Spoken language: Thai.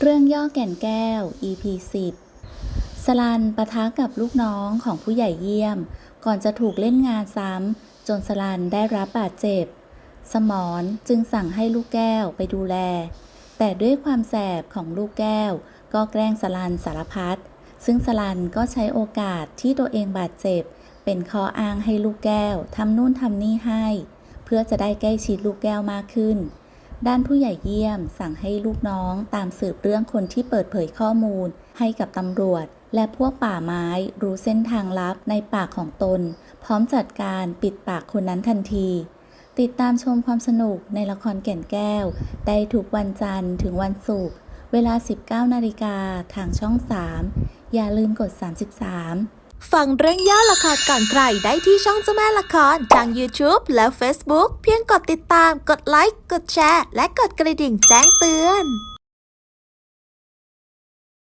เรื่องย่อแก่นแก้ว EP 10สลันปะทะกับลูกน้องของผู้ใหญ่เยี่ยม ก่อนจะถูกเล่นงานซ้ำ จนสลันได้รับบาดเจ็บ สมรจึงสั่งให้ลูกแก้วไปดูแล แต่ด้วยความแสบของลูกแก้ว ก็แกล้งสลันสารพัด ซึ่งสลันก็ใช้โอกาสที่ตัวเองบาดเจ็บ เป็นข้ออ้างให้ลูกแก้วทำนู่นทำนี่ให้ เพื่อจะได้ใกล้ชิดลูกแก้วมากขึ้น ด้านผู้ใหญ่เยี่ยม สั่งให้ลูกน้องตามสืบเรื่องคนที่เปิดเผยข้อมูล ให้กับตำรวจ และพวกป่าไม้รู้เส้นทางลับในปากของตน พร้อมจัดการปิดปากคนนั้นทันที ติดตามชมความสนุกในละครแก่นแก้ว ได้ทุกวันจันทร์ถึงวันศุกร์เวลา 19นาฬิกาทางช่อง 3 อย่าลืมกด 33 ฟังเรื่องย่อละครก่อนใครได้ที่ช่องเจ้าแม่ละครทาง YouTube และ Facebook เพียงกดติดตาม กดไลค์ กดแชร์ และกดกระดิ่งแจ้งเตือน